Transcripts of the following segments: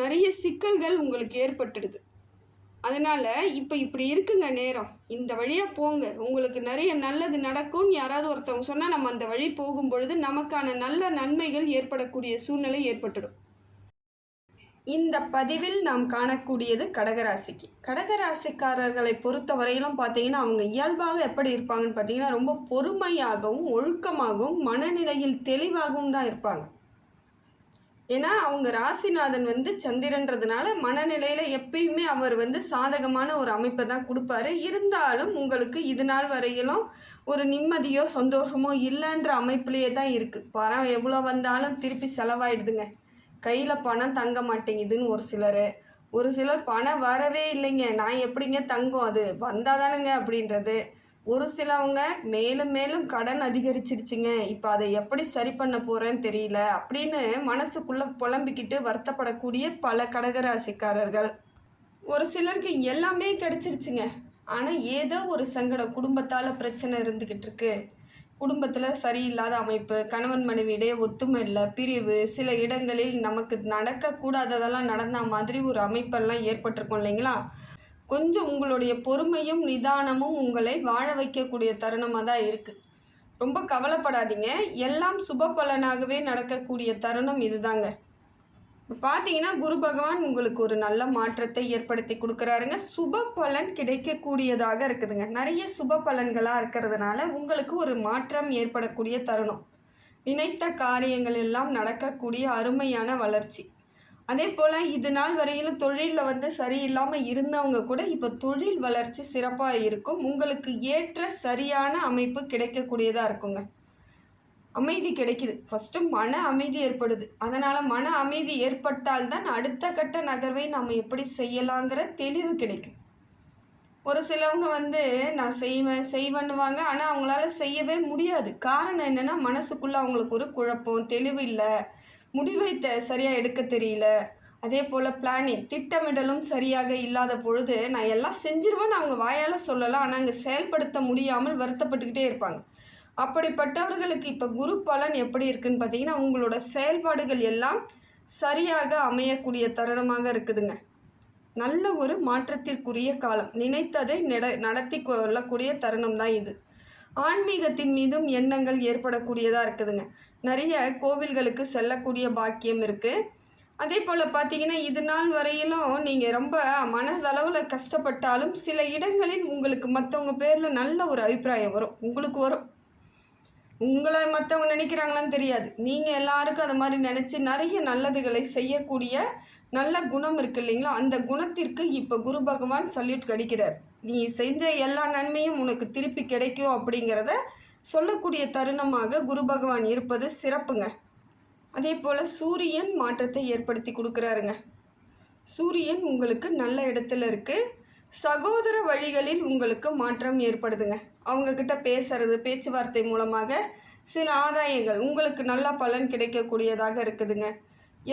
நிறைய சிக்கல்கள் உங்களுக்கு ஏற்பட்டுடுது. அதனால் இப்போ இப்படி இருக்குங்க நேரம். இந்த வழியாக போங்க. உங்களுக்கு நிறைய நல்லது நடக்கும்னு யாராவது ஒருத்தவங்க சொன்னால் நம்ம அந்த வழி போகும் பொழுது நமக்கான நல்ல நன்மைகள் ஏற்படக்கூடிய சூழ்நிலை ஏற்பட்டுடும். இந்த பதிவில் நாம் காணக்கூடியது கடகராசிக்கு. கடகராசிக்காரர்களை பொறுத்த வரையிலும் பார்த்தீங்கன்னா அவங்க இயல்பாக எப்படி இருப்பாங்கன்னு பார்த்தீங்கன்னா ரொம்ப பொறுமையாகவும் ஒழுக்கமாகவும் மனநிலையில் தெளிவாகவும் தான் இருப்பாங்க. ஏன்னா அவங்க ராசிநாதன் வந்து சந்திரன்றதுனால மனநிலையில் எப்பயுமே அவர் வந்து சாதகமான ஒரு அமைப்பை தான் கொடுப்பாரு. இருந்தாலும் உங்களுக்கு இது நாள் வரையிலும் ஒரு நிம்மதியோ சந்தோஷமோ இல்லைன்ற அமைப்புலேயே தான் இருக்குது பணம் எவ்வளோ வந்தாலும் திருப்பி செலவாயிடுதுங்க. கையில் பணம் தங்க மாட்டேங்குதுன்னு ஒரு சிலர். ஒரு சிலர் பணம் வரவே இல்லைங்க. நான் எப்படிங்க தங்கும்? அது வந்தால் தானுங்க அப்படின்றது. ஒரு சிலவங்க மேலும் மேலும் கடன் அதிகரிச்சிருச்சுங்க. இப்போ அதை எப்படி சரி பண்ண போகிறேன்னு தெரியல. அப்படின்னு மனசுக்குள்ளே புலம்பிக்கிட்டு வருத்தப்படக்கூடிய பல கடகராசிக்காரர்கள். ஒரு சிலருக்கு எல்லாமே கிடச்சிருச்சுங்க. ஆனால் ஏதோ ஒரு சங்கடம் குடும்பத்தால் பிரச்சனை இருந்துக்கிட்டு இருக்கு. குடும்பத்தில் சரியில்லாத அமைப்பு கணவன் மனைவியிடையே ஒத்துமை இல்லை பிரிவு சில இடங்களில் நமக்கு நடக்கக்கூடாததெல்லாம் நடந்த மாதிரி ஒரு அமைப்பெல்லாம் ஏற்பட்டிருக்கும் இல்லைங்களா? கொஞ்சம் உங்களுடைய பொறுமையும் நிதானமும் உங்களை வாழ வைக்கக்கூடிய தருணமாக தான் இருக்குது ரொம்ப கவலைப்படாதீங்க. எல்லாம் சுப பலனாகவே நடக்கக்கூடிய தருணம் இதுதாங்க. பார்த்தீங்கன்னா குரு பகவான் உங்களுக்கு ஒரு நல்ல மாற்றத்தை ஏற்படுத்தி கொடுக்குறாருங்க. சுப பலன் கிடைக்கக்கூடியதாக இருக்குதுங்க. நிறைய சுப பலன்களாக இருக்கிறதுனால உங்களுக்கு ஒரு மாற்றம் ஏற்படக்கூடிய தருணம். நினைத்த காரியங்கள் எல்லாம் நடக்கக்கூடிய அருமையான வளர்ச்சி. அதே போல் இது நாள் வரையிலும் தொழிலில் வந்து சரியில்லாமல் இருந்தவங்க கூட இப்போ தொழில் வளர்ச்சி சிறப்பாக இருக்கும். உங்களுக்கு ஏற்ற சரியான அமைப்பு கிடைக்கக்கூடியதாக இருக்குங்க. அமைதி கிடைக்குது. ஃபஸ்ட்டு மன அமைதி ஏற்படுது. அதனால் மன அமைதி ஏற்பட்டால் தான் அடுத்த கட்ட நகர்வை நம்ம எப்படி செய்யலாங்கிற தெளிவு கிடைக்கும். ஒரு சிலவங்க வந்து நான் செய்வேன் செய்வேன்னுவாங்க ஆனால் அவங்களால செய்யவே முடியாது. காரணம் என்னென்னா மனசுக்குள்ளே அவங்களுக்கு ஒரு குழப்பம் தெளிவு இல்லை. முடிவை த சரியாக எடுக்க தெரியல. அதே போல் பிளானிங் திட்டமிடலும் சரியாக இல்லாத பொழுது நான் எல்லாம் செஞ்சிருவேன்னு அவங்க வாயால் சொல்லலாம் ஆனால் அங்கே செயல்படுத்த முடியாமல் வருத்தப்பட்டுக்கிட்டே இருப்பாங்க. அப்படிப்பட்டவர்களுக்கு இப்போ குரு பலன் எப்படி இருக்குன்னு பார்த்தீங்கன்னா உங்களோட செயல்பாடுகள் எல்லாம் சரியாக அமையக்கூடிய தருணமாக இருக்குதுங்க. நல்ல ஒரு மாற்றத்திற்குரிய காலம். நினைத்ததை நட நடத்தி கொள்ளக்கூடிய தருணம் தான் இது. ஆன்மீகத்தின் மீதும் எண்ணங்கள் ஏற்படக்கூடியதாக இருக்குதுங்க. நிறைய கோவில்களுக்கு செல்லக்கூடிய பாக்கியம் இருக்குது அதே போல் பார்த்தீங்கன்னா இது நாள் வரையிலும் நீங்கள் ரொம்ப மனதளவில் கஷ்டப்பட்டாலும் சில இடங்களில் உங்களுக்கு மற்றவங்க பேரில் நல்ல ஒரு அபிப்பிராயம் வரும். உங்களுக்கு வரும். உங்களை மற்றவங்க நினைக்கிறாங்களான்னு தெரியாது. நீங்கள் எல்லாருக்கும் அது மாதிரி நினச்சி நிறைய நல்லதுகளை செய்யக்கூடிய நல்ல குணம் இருக்கு இல்லைங்களா? அந்த குணத்திற்கு இப்போ குரு பகவான் சல்யூட் கடிக்கிறார். நீ செஞ்ச எல்லா நன்மையும் உனக்கு திருப்பி கிடைக்கும் அப்படிங்கிறத சொல்லக்கூடிய தருணமாக குரு பகவான் இருப்பது சிறப்புங்க. அதே போல் சூரியன் மாற்றத்தை ஏற்படுத்தி கொடுக்குறாருங்க. சூரியன் உங்களுக்கு நல்ல இடத்துல இருக்குது சகோதர வழிகளில் உங்களுக்கு மாற்றம் ஏற்படுதுங்க. அவங்கக்கிட்ட பேசுறது பேச்சுவார்த்தை மூலமாக சில ஆதாயங்கள் உங்களுக்கு நல்ல பலன் கிடைக்கக்கூடியதாக இருக்குதுங்க.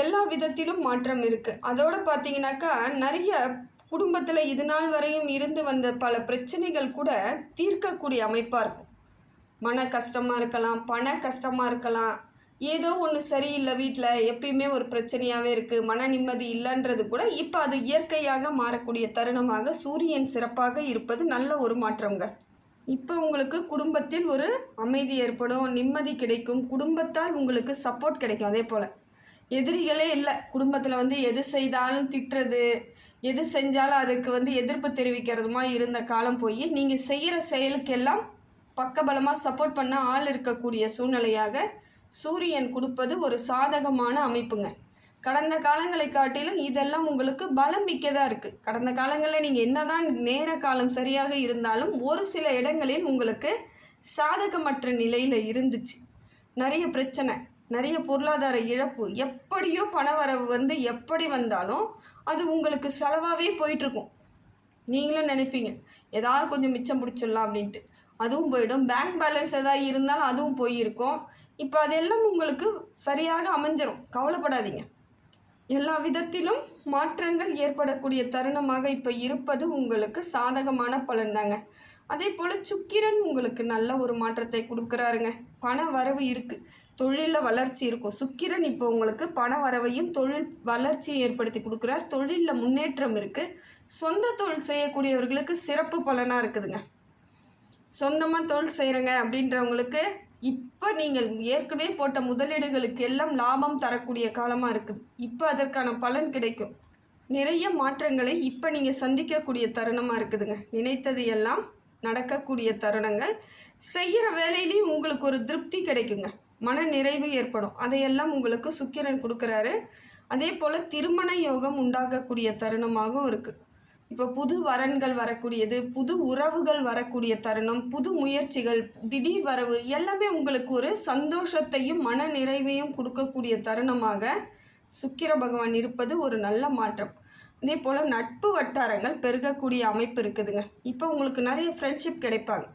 எல்லா விதத்திலும் மாற்றம் இருக்குது அதோடு பார்த்தீங்கன்னாக்கா நிறைய குடும்பத்தில் இது நாள் வரையும் இருந்து வந்த பல பிரச்சனைகள் கூட தீர்க்கக்கூடிய அமைப்பாக இருக்கும். மன கஷ்டமாக இருக்கலாம் பண கஷ்டமாக இருக்கலாம். ஏதோ ஒன்று சரியில்லை வீட்டில் எப்பயுமே ஒரு பிரச்சனையாகவே இருக்குது மன நிம்மதி இல்லைன்றது கூட இப்போ அது இயற்கையாக மாறக்கூடிய தருணமாக சூரியன் சிறப்பாக இருப்பது நல்ல ஒரு மாற்றங்க. இப்போ உங்களுக்கு குடும்பத்தில் ஒரு அமைதி ஏற்படும் நிம்மதி கிடைக்கும். குடும்பத்தால் உங்களுக்கு சப்போர்ட் கிடைக்கும் அதே போல். எதிரிகளே இல்லை. குடும்பத்தில் வந்து எது செய்தாலும் திட்டுறது எது செஞ்சாலும் அதுக்கு வந்து எதிர்ப்பு தெரிவிக்கிறதுமா இருந்த காலம் போய் நீங்கள் செய்கிற செயலுக்கெல்லாம் பக்கபலமாக சப்போர்ட் பண்ண ஆள் இருக்கக்கூடிய சூழ்நிலையாக சூரியன் கொடுப்பது ஒரு சாதகமான அமைப்புங்க. கடந்த காலங்களை காட்டிலும் இதெல்லாம் உங்களுக்கு பலம் மிக்கதாக இருக்குது கடந்த காலங்களில் நீங்கள் என்னதான் நேர காலம் சரியாக இருந்தாலும் ஒரு சில இடங்களில் உங்களுக்கு சாதகமற்ற நிலையில் இருந்துச்சு. நிறைய பிரச்சனை. நிறைய பொருளாதார இழப்பு எப்படியோ பண வரவு வந்து எப்படி வந்தாலும் அது உங்களுக்கு செலவாகவே போயிட்டுருக்கும். நீங்களும் நினைப்பீங்க ஏதாவது கொஞ்சம் மிச்சம் பிடிச்சிடலாம் அப்படின்ட்டு. அதுவும் போயிடும். பேங்க் பேலன்ஸ் ஏதாவது இருந்தாலும் அதுவும் போயிருக்கும். இப்போ அதெல்லாம் உங்களுக்கு சரியாக அமைஞ்சிரும். கவலைப்படாதீங்க. எல்லா விதத்திலும் மாற்றங்கள் ஏற்படக்கூடிய தருணமாக இப்போ இருப்பது உங்களுக்கு சாதகமான பலன் தாங்க. அதே போல் சுக்கிரன் உங்களுக்கு நல்ல ஒரு மாற்றத்தை கொடுக்குறாருங்க. பண வரவு இருக்குது தொழிலில் வளர்ச்சி இருக்கும். சுக்கிரன் இப்போ உங்களுக்கு பண வரவையும் தொழில் வளர்ச்சியை ஏற்படுத்தி கொடுக்குறார். தொழிலில் முன்னேற்றம் இருக்குது சொந்த தொழில் செய்யக்கூடியவர்களுக்கு சிறப்பு பலனாக இருக்குதுங்க. சொந்தமாக தொழில் செய்கிறேங்க அப்படின்றவங்களுக்கு இப்போ நீங்கள் ஏற்கனவே போட்ட முதலீடுகளுக்கு எல்லாம் லாபம் தரக்கூடிய காலமாக இருக்குது இப்போ அதற்கான பலன் கிடைக்கும். நிறைய மாற்றங்களை இப்போ நீங்கள் சந்திக்கக்கூடிய தருணமாக இருக்குதுங்க. நினைத்தது எல்லாம் நடக்கக்கூடிய தருணங்கள். செய்கிற வேலையிலையும் உங்களுக்கு ஒரு திருப்தி கிடைக்குங்க. மன நிறைவு ஏற்படும். அதையெல்லாம் உங்களுக்கு சுக்கிரன் கொடுக்குறாரு. அதே போல் திருமண யோகம் உண்டாகக்கூடிய தருணமாகவும் இருக்குது இப்போ புது வரன்கள் வரக்கூடியது புது உறவுகள் வரக்கூடிய தருணம் புது முயற்சிகள் திடீர் வரவு எல்லாமே உங்களுக்கு ஒரு சந்தோஷத்தையும் மன நிறைவையும் கொடுக்கக்கூடிய தருணமாக சுக்கிர பகவான் இருப்பது ஒரு நல்ல மாற்றம். அதே போல் நட்பு வட்டாரங்கள் பெருகக்கூடிய அமைப்பு இருக்குதுங்க. இப்போ உங்களுக்கு நிறைய ஃப்ரெண்ட்ஷிப் கிடைப்பாங்க.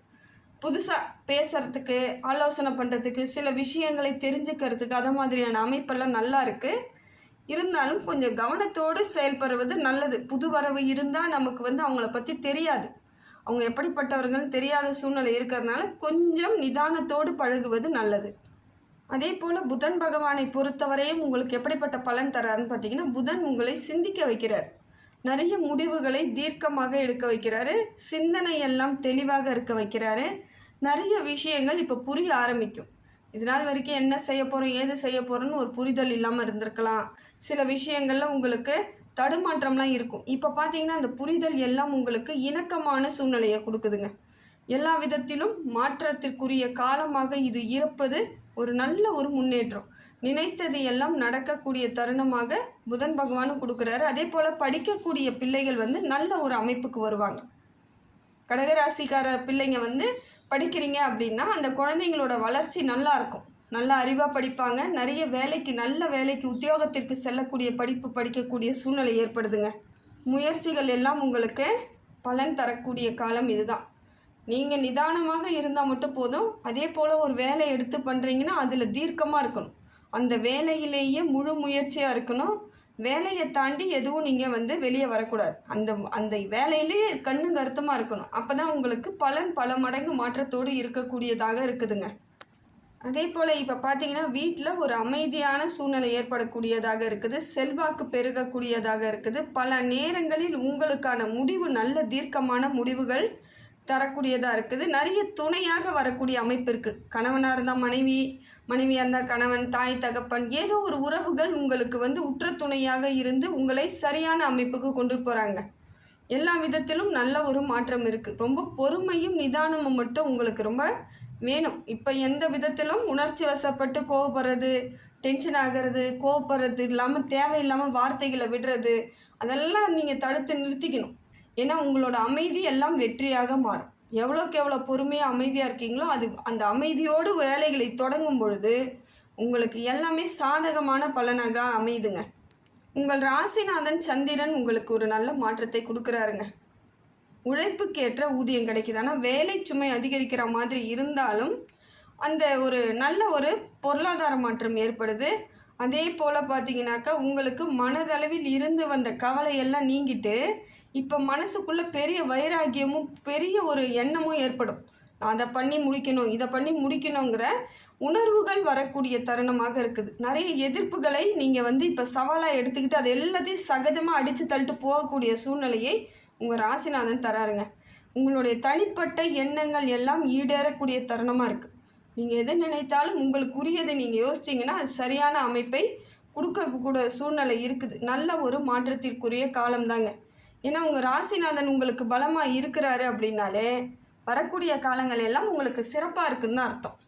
புதுசாக பேசுகிறதுக்கு ஆலோசனை பண்ணுறதுக்கு சில விஷயங்களை தெரிஞ்சுக்கிறதுக்கு அதை மாதிரியான அமைப்பெல்லாம் நல்லா இருக்குது இருந்தாலும் கொஞ்சம் கவனத்தோடு செயல்படுவது நல்லது. புது வரவு இருந்தால் நமக்கு வந்து அவங்கள பற்றி தெரியாது. அவங்க எப்படிப்பட்டவர்கள் தெரியாத சூழ்நிலை இருக்கிறதுனால கொஞ்சம் நிதானத்தோடு பழகுவது நல்லது. அதே போல் புதன் பகவானை பொறுத்தவரையும் உங்களுக்கு எப்படிப்பட்ட பலன் தராருன்னு பார்த்தீங்கன்னா புதன் உங்களை சிந்திக்க வைக்கிறார். நிறைய முடிவுகளை தீர்க்கமாக எடுக்க வைக்கிறாரு. சிந்தனை எல்லாம் தெளிவாக இருக்க வைக்கிறாரு. நிறைய விஷயங்கள் இப்போ புரிய ஆரம்பிக்கும். இது நாள் வரைக்கும் என்ன செய்ய போகிறோம் ஏது செய்ய போகிறோன்னு ஒரு புரிதல் இல்லாமல் இருந்திருக்கலாம். சில விஷயங்களில் உங்களுக்கு தடுமாற்றம்லாம் இருக்கும். இப்போ பார்த்தீங்கன்னா அந்த புரிதல் எல்லாம் உங்களுக்கு இணக்கமான சூழ்நிலையை கொடுக்குதுங்க. எல்லா விதத்திலும் மாற்றத்திற்குரிய காலமாக இது இருப்பது ஒரு நல்ல ஒரு முன்னேற்றம். நினைத்தது எல்லாம் நடக்கக்கூடிய தருணமாக புதன் பகவானும் கொடுக்குறாரு. அதே போல் படிக்கக்கூடிய பிள்ளைகள் வந்து நல்ல ஒரு அமைப்புக்கு வருவாங்க. கடகராசிக்கார பிள்ளைங்க வந்து படிக்கிறீங்க அப்படின்னா அந்த குழந்தைங்களோட வளர்ச்சி நல்லா இருக்கும். நல்ல அறிவாக படிப்பாங்க. நிறைய வேலைக்கு நல்ல வேலைக்கு உத்தியோகத்திற்கு செல்லக்கூடிய படிப்பு படிக்கக்கூடிய சூழ்நிலை ஏற்படுதுங்க. முயற்சிகள் எல்லாம் உங்களுக்கு பலன் தரக்கூடிய காலம் இதுதான். நீங்கள் நிதானமாக இருந்தால் மட்டும் போதும். அதே போல் ஒரு வேலை எடுத்து பண்ணுறீங்கன்னா அதில் தீர்க்கமாக இருக்கணும். அந்த வேலையிலேயே முழு முயற்சியாக இருக்கணும். வேலையை தாண்டி எதுவும் நீங்கள் வந்து வெளியே வரக்கூடாது. அந்த அந்த வேலையிலேயே கண்ணு கருத்தமாக இருக்கணும். அப்போ தான் உங்களுக்கு பலன் பல மடங்கு மாற்றத்தோடு இருக்கக்கூடியதாக இருக்குதுங்க. அதே போல் இப்போ பார்த்தீங்கன்னா வீட்டில் ஒரு அமைதியான சூழ்நிலை ஏற்படக்கூடியதாக இருக்குது. செல்வாக்கு பெருகக்கூடியதாக இருக்குது. பல நேரங்களில் உங்களுக்கான முடிவு நல்ல தீர்க்கமான முடிவுகள் தரக்கூடியதாக இருக்குது. நிறைய துணையாக வரக்கூடிய அமைப்பு இருக்குது கணவனாக இருந்தால் மனைவி மனைவியாக இருந்தால் கணவன் தாய் தகப்பன் ஏதோ ஒரு உறவுகள் உங்களுக்கு வந்து உற்ற துணையாக இருந்து உங்களை சரியான அமைப்புக்கு கொண்டு போகிறாங்க எல்லா விதத்திலும் நல்ல ஒரு மாற்றம் இருக்குது ரொம்ப பொறுமையும் நிதானமும் மட்டும் உங்களுக்கு ரொம்ப வேணும். இப்போ எந்த விதத்திலும் உணர்ச்சி வசப்பட்டு கோவப்படுறது டென்ஷன் ஆகிறது கோவப்படுறது இல்லாமல் தேவையில்லாமல் வார்த்தைகளை விடுறது அதெல்லாம் நீங்கள் தடுத்து நிறுத்திக்கணும். ஏன்னா உங்களோட அமைதி எல்லாம் வெற்றியாக மாறும். எவ்வளோக்கு எவ்வளோ பொறுமையாக அமைதியாக இருக்கீங்களோ அது அந்த அமைதியோடு வேலைகளை தொடங்கும் பொழுது உங்களுக்கு எல்லாமே சாதகமான பலனாக அமையுதுங்க. உங்கள் ராசிநாதன் சந்திரன் உங்களுக்கு ஒரு நல்ல மாற்றத்தை கொடுக்குறாருங்க. உழைப்புக்கேற்ற ஊதியம் கிடைக்குது. ஆனால் வேலை சுமை அதிகரிக்கிற மாதிரி இருந்தாலும் அந்த ஒரு நல்ல ஒரு பொருளாதார மாற்றம் ஏற்படுது. அதே போல் பார்த்தீங்கன்னாக்கா உங்களுக்கு மனதளவில் இருந்து வந்த கவலையெல்லாம் நீங்கிட்டு இப்போ மனசுக்குள்ளே பெரிய வைராகியமும் பெரிய ஒரு எண்ணமும் ஏற்படும். நான் அதை பண்ணி முடிக்கணும் இதை பண்ணி முடிக்கணுங்கிற உணர்வுகள் வரக்கூடிய தருணமாக இருக்குது. நிறைய எதிர்ப்புகளை நீங்கள் வந்து இப்போ சவாலாக எடுத்துக்கிட்டு அது எல்லாத்தையும் சகஜமாக அடித்து தள்ளிட்டு போகக்கூடிய சூழ்நிலையை உங்கள் ராசிநாதன் தராருங்க. உங்களுடைய தனிப்பட்ட எண்ணங்கள் எல்லாம் ஈடேறக்கூடிய தருணமாக இருக்குது நீங்கள் எதை நினைத்தாலும் உங்களுக்கு உரியதை நீங்கள் யோசிச்சிங்கன்னா அது சரியான அமைப்பை கொடுக்கக்கூட சூழ்நிலை இருக்குது. நல்ல ஒரு மாற்றத்திற்குரிய காலம்தாங்க. ஏன்னா உங்கள் ராசிநாதன் உங்களுக்கு பலமாக இருக்கிறாரு அப்படின்னாலே வரக்கூடிய காலங்கள் எல்லாம் உங்களுக்கு சிறப்பாக இருக்குன்னு தான் அர்த்தம்.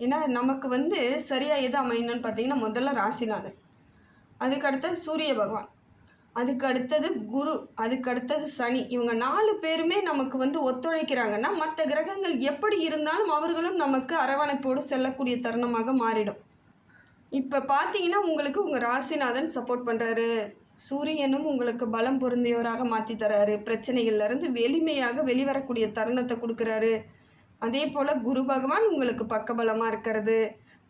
ஏன்னா நமக்கு வந்து சரியாக எது அமையணும்னு பார்த்தீங்கன்னா முதல்ல ராசிநாதன். அதுக்கு அடுத்தது சூரிய பகவான். அதுக்கு அடுத்தது குரு அதுக்கு அடுத்தது சனி. இவங்க நாலு பேருமே நமக்கு வந்து ஒத்துழைக்கிறாங்கன்னா மற்ற கிரகங்கள் எப்படி இருந்தாலும் அவர்களும் நமக்கு அரவணைப்போடு செல்லக்கூடிய தருணமாக மாறிடும். இப்போ பார்த்தீங்கன்னா உங்களுக்கு உங்கள் ராசிநாதன் சப்போர்ட் பண்ணுறாரு சூரியனும் உங்களுக்கு பலம் பொருந்தியவராக மாற்றி தராரு பிரச்சனைகள்லேருந்து வெளிமையாக வெளிவரக்கூடிய தருணத்தை கொடுக்குறாரு. அதே போல் குரு பகவான் உங்களுக்கு பக்கபலமாக இருக்கிறது.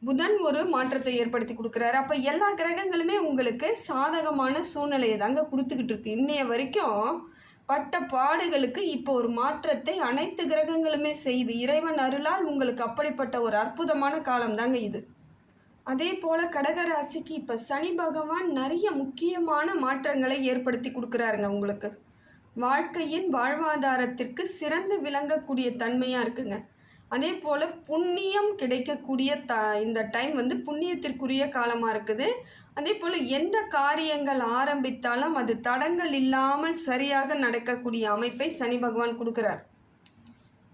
புதன் ஒரு மாற்றத்தை ஏற்படுத்தி கொடுக்குறாரு. அப்போ எல்லா கிரகங்களுமே உங்களுக்கு சாதகமான சூழ்நிலையை தாங்க கொடுத்துக்கிட்டு இருக்கு. இன்னைய வரைக்கும் பட்ட பாடுகளுக்கு இப்போ ஒரு மாற்றத்தை அனைத்து கிரகங்களுமே செய்து இறைவன் அருளால் உங்களுக்கு அப்படிப்பட்ட ஒரு அற்புதமான காலம் தாங்க இது. அதே போல் கடகராசிக்கு இப்போ சனி பகவான் நிறைய முக்கியமான மாற்றங்களை ஏற்படுத்தி கொடுக்குறாருங்க உங்களுக்கு. வாழ்க்கையின் வாழ்வாதாரத்திற்கு சிறந்து விளங்கக்கூடிய தன்மையாக இருக்குங்க. அதே போல் புண்ணியம் கிடைக்கக்கூடிய த இந்த டைம் வந்து புண்ணியத்திற்குரிய காலமாக இருக்குது. அதே போல் எந்த காரியங்கள் ஆரம்பித்தாலும் அது தடங்கள் இல்லாமல் சரியாக நடக்கக்கூடிய அமைப்பை சனி பகவான் கொடுக்குறார்.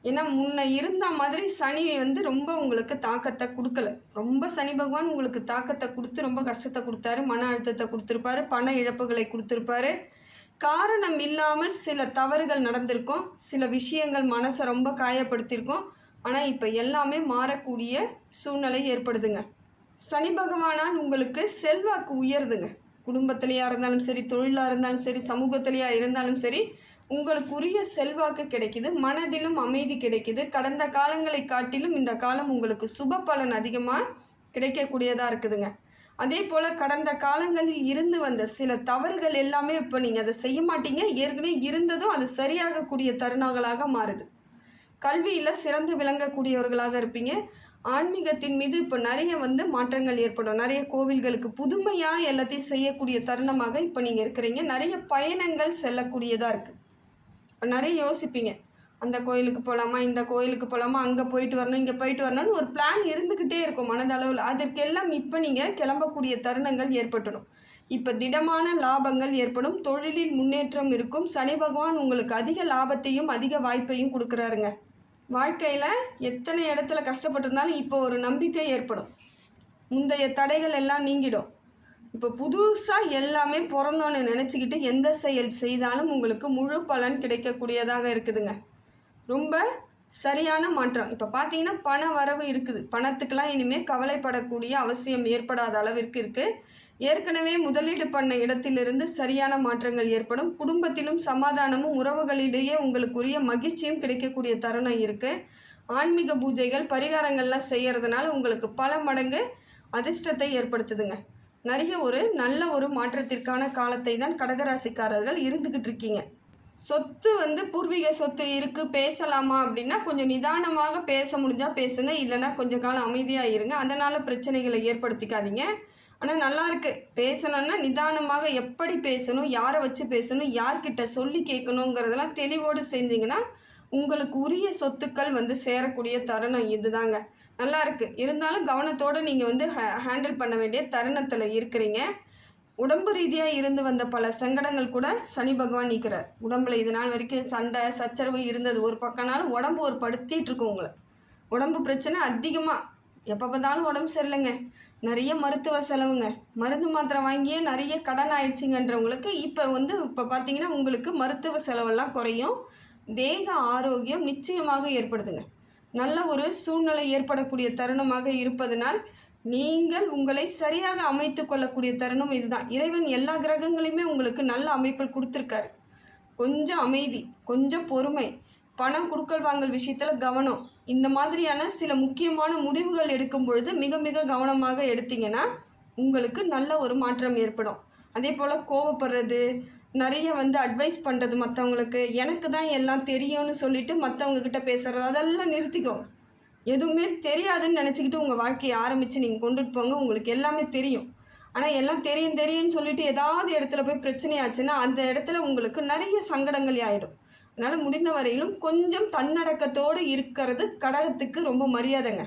ஏன்னா முன்ன இருந்த மாதிரி சனி வந்து ரொம்ப உங்களுக்கு தாக்கத்தை கொடுக்கல. ரொம்ப சனி பகவான் உங்களுக்கு தாக்கத்தை கொடுத்து ரொம்ப கஷ்டத்தை கொடுத்தாரு மன அழுத்தத்தை கொடுத்துருப்பாரு பண இழப்புகளை கொடுத்துருப்பாரு. காரணம் இல்லாமல் சில தவறுகள் நடந்திருக்கும். சில விஷயங்கள் மனசை ரொம்ப காயப்படுத்தியிருக்கோம். ஆனால் இப்போ எல்லாமே மாறக்கூடிய சூழ்நிலை ஏற்படுதுங்க. சனி பகவானால் உங்களுக்கு செல்வாக்கு உயருதுங்க. குடும்பத்திலையாக இருந்தாலும் சரி தொழிலாக இருந்தாலும் சரி சமூகத்திலையாக இருந்தாலும் சரி உங்களுக்குரிய செல்வாக்கு கிடைக்குது மனதிலும் அமைதி கிடைக்குது. கடந்த காலங்களை காட்டிலும் இந்த காலம் உங்களுக்கு சுப பலன் அதிகமாக கிடைக்கக்கூடியதாக இருக்குதுங்க. அதே போல் கடந்த காலங்களில் இருந்து வந்த சில தவறுகள் எல்லாமே இப்போ நீங்கள் அதை செய்ய மாட்டீங்க. ஏற்கனவே இருந்ததும் அது சரியாகக்கூடிய தருணங்களாக மாறுது. கல்வியில் சிறந்து விளங்கக்கூடியவர்களாக இருப்பீங்க. ஆன்மீகத்தின் மீது இப்போ நிறைய வந்து மாற்றங்கள் ஏற்படும். நிறைய கோவில்களுக்கு புதுமையாக எல்லாத்தையும் செய்யக்கூடிய தருணமாக இப்போ நீங்கள் இருக்கிறீங்க. நிறைய பயணங்கள் செல்லக்கூடியதாக இருக்குது நிறைய யோசிப்பீங்க. அந்த கோயிலுக்கு போகலாமா இந்த கோயிலுக்கு போகலாமா அங்கே போயிட்டு வரணும் இங்கே போயிட்டு வரணும்னு ஒரு பிளான் இருந்துக்கிட்டே இருக்கும் மனதளவில். அதற்கெல்லாம் இப்போ நீங்கள் கிளம்பக்கூடிய தருணங்கள் ஏற்பட்டுடும் இப்போ திடமான லாபங்கள் ஏற்படும். தொழிலில் முன்னேற்றம் இருக்கும். சனி பகவான் உங்களுக்கு அதிக லாபத்தையும் அதிக வாய்ப்பையும் கொடுக்குறாருங்க. வாழ்க்கையில் எத்தனை இடத்துல கஷ்டப்பட்டிருந்தாலும் இப்போ ஒரு நம்பிக்கை ஏற்படும். முந்தைய தடைகள் எல்லாம் நீங்கிடும். இப்போ புதுசாக எல்லாமே பிறந்தோன்னு நினச்சிக்கிட்டு எந்த செயல் செய்தாலும் உங்களுக்கு முழு பலன் கிடைக்கக்கூடியதாக இருக்குதுங்க. ரொம்ப சரியான மாற்றம். இப்போ பார்த்தீங்கன்னா பண வரவு இருக்குது. பணத்துக்கெலாம் இனிமேல் கவலைப்படக்கூடிய அவசியம் ஏற்படாத அளவிற்கு இருக்குது ஏற்கனவே முதலீடு பண்ண இடத்திலிருந்து சரியான மாற்றங்கள் ஏற்படும். குடும்பத்திலும் சமாதானமும் உறவுகளிடையே உங்களுக்குரிய மகிழ்ச்சியும் கிடைக்கக்கூடிய தருணம் இருக்குது ஆன்மீக பூஜைகள் பரிகாரங்கள்லாம் செய்கிறதுனால உங்களுக்கு பல மடங்கு அதிர்ஷ்டத்தை ஏற்படுத்துதுங்க. நிறைய ஒரு நல்ல ஒரு மாற்றத்திற்கான காலத்தை தான் கடகராசிக்காரர்கள் இருந்துக்கிட்டு இருக்கீங்க சொத்து வந்து பூர்வீக சொத்து இருக்குது பேசலாமா அப்படின்னா கொஞ்சம் நிதானமாக பேச முடிஞ்சால் பேசுங்க இல்லைன்னா கொஞ்சம் காலம் அமைதியாக இருங்க. அதனால் பிரச்சனைகளை ஏற்படுத்திக்காதீங்க. ஆனால் நல்லா இருக்குது பேசணும்னா நிதானமாக எப்படி பேசணும் யாரை வச்சு பேசணும் யார்கிட்ட சொல்லி கேட்கணுங்கிறதெல்லாம் தெளிவோடு செஞ்சிங்கன்னா உங்களுக்கு உரிய சொத்துக்கள் வந்து சேரக்கூடிய தருணம் இதுதாங்க. நல்லா இருக்குது இருந்தாலும் கவனத்தோடு நீங்கள் வந்து ஹேண்டில் பண்ண வேண்டிய தருணத்தில் இருக்கிறீங்க. உடம்பு ரீதியாக இருந்து வந்த பல சங்கடங்கள் கூட சனி பகவான் நிற்கிறார் உடம்புல இது நாள் வரைக்கும் சண்டை சச்சரவு இருந்தது. ஒரு பக்கம்னாலும் உடம்பு ஒரு படுத்திட்டு இருக்கும் உங்களை. உடம்பு பிரச்சனை அதிகமாக எப்போ பார்த்தாலும் உடம்பு சரியில்லைங்க. நிறைய மருத்துவ செலவுங்க. மருந்து மாத்திரை வாங்கியே நிறைய கடன் ஆயிடுச்சுங்கன்றவங்களுக்கு இப்போ வந்து இப்போ பார்த்தீங்கன்னா உங்களுக்கு மருத்துவ செலவெல்லாம் குறையும். தேக ஆரோக்கியம் நிச்சயமாக ஏற்படுதுங்க. நல்ல ஒரு சூழ்நிலை ஏற்படக்கூடிய தருணமாக இருப்பதனால் நீங்கள் உங்களை சரியாக அமைத்து கொள்ளக்கூடிய தருணம் இதுதான். இறைவன் எல்லா கிரகங்களையுமே உங்களுக்கு நல்ல அமைப்பில் கொடுத்துருக்காரு. கொஞ்சம் அமைதி கொஞ்சம் பொறுமை பணம் கொடுக்கல் வாங்கல் விஷயத்தில் கவனம். இந்த மாதிரியான சில முக்கியமான முடிவுகள் எடுக்கும் பொழுது மிக மிக கவனமாக எடுத்தீங்கன்னா உங்களுக்கு நல்ல ஒரு மாற்றம் ஏற்படும். அதே போல் கோவப்படுறது நிறைய வந்து அட்வைஸ் பண்ணுறது மற்றவங்களுக்கு எனக்கு தான் எல்லாம் தெரியும்னு சொல்லிட்டு மற்றவங்கக்கிட்ட பேசுகிறது அதெல்லாம் நிறுத்திக்கும் எதுவுமே தெரியாதுன்னு நினச்சிக்கிட்டு உங்கள் வாழ்க்கையை ஆரம்பித்து நீங்கள் கொண்டுட்டு போங்க. உங்களுக்கு எல்லாமே தெரியும். ஆனால் எல்லாம் தெரியும் தெரியும்னு சொல்லிட்டு ஏதாவது இடத்துல போய் பிரச்சனையாச்சுன்னா அந்த இடத்துல உங்களுக்கு நிறைய சங்கடங்கள் ஆகிடும் அதனால் முடிந்த வரையிலும் கொஞ்சம் தன்னடக்கத்தோடு இருக்கிறது கடகத்துக்கு ரொம்ப மரியாதைங்க.